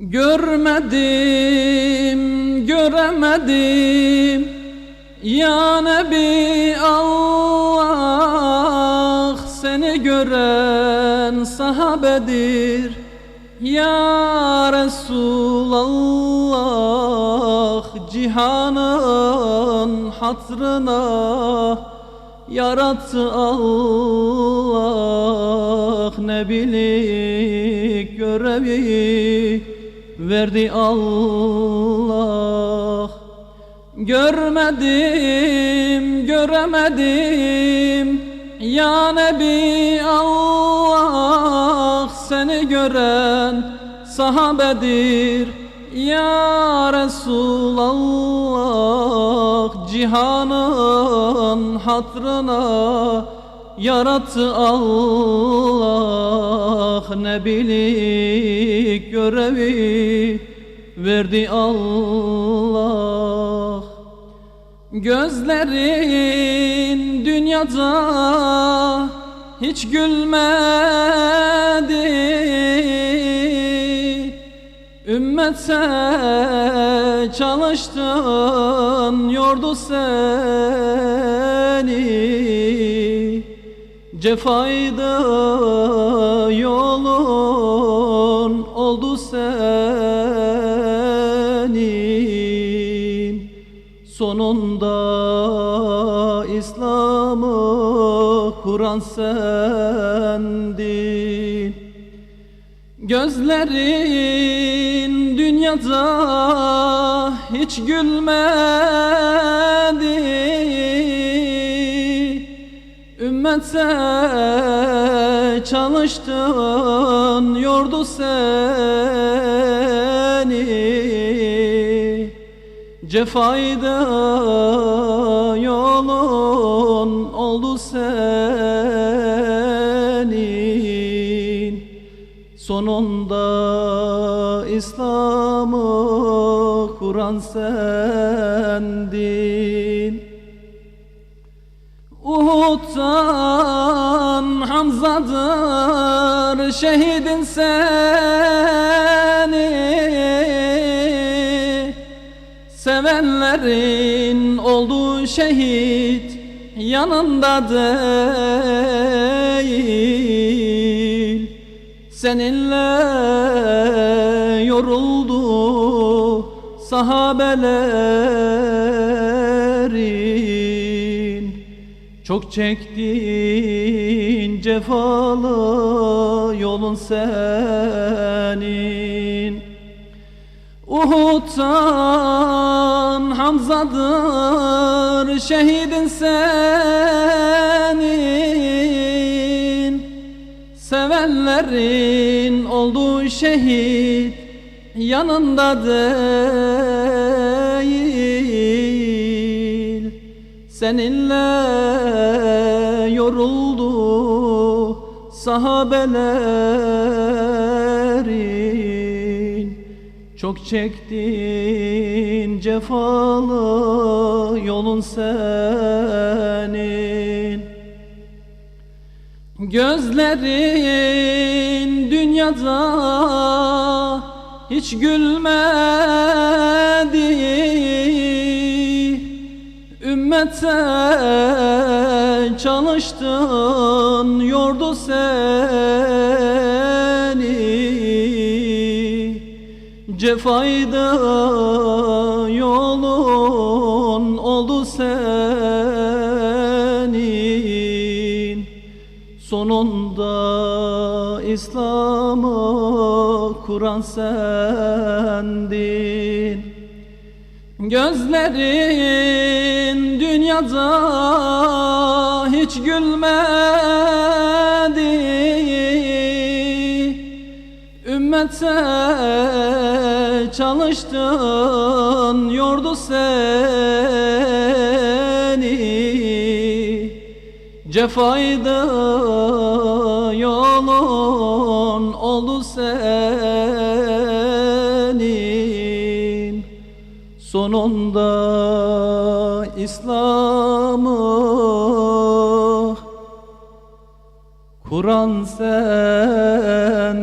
Görmedim, göremedim. Ya Nebi Allah Seni gören sahabedir. Ya Resulallah Cihanın hatrına Yarattı Allah. Nebilik görevi verdi Allah. Görmedim, göremedim. Ya Nebi Allah Seni gören sahabedir. Ya Resulallah Cihanın hatrına Yarattı Allah Nebilik görevi verdi Allah Gözlerin dünyada hiç gülmedi. Ümmete çalıştın yordu seni Cefaydı yolun oldu senin. Sonunda İslam'ı kuran sendin. Gözlerin dünyada hiç gülmedi Ümmete çalıştın yordu seni. Cefayda yolun oldu senin. Sonunda İslam'ı kuran sendin. Uhud'dan Hamza'dır şehidin seni. Sevenlerin oldu şehit yanında değil Seninle yoruldu sahabelerin Çok çektin cefalı yolun senin. Uhud'dan Hamza'dır şehidin senin. Sevenlerin oldu şehit yanında Seninle yoruldu sahabelerin. Çok çektin cefalı yolun senin. Gözlerin dünyada hiç gülmedi Ümmete çalıştın yordu seni. Cefayda yolun oldu senin. Sonunda İslam'ı kuran sendin Gözlerin dünyada hiç gülmedi. Ümmete çalıştın yordu seni. Cefayda yolun oldu senin Sonunda İslam'ı Kur'an sen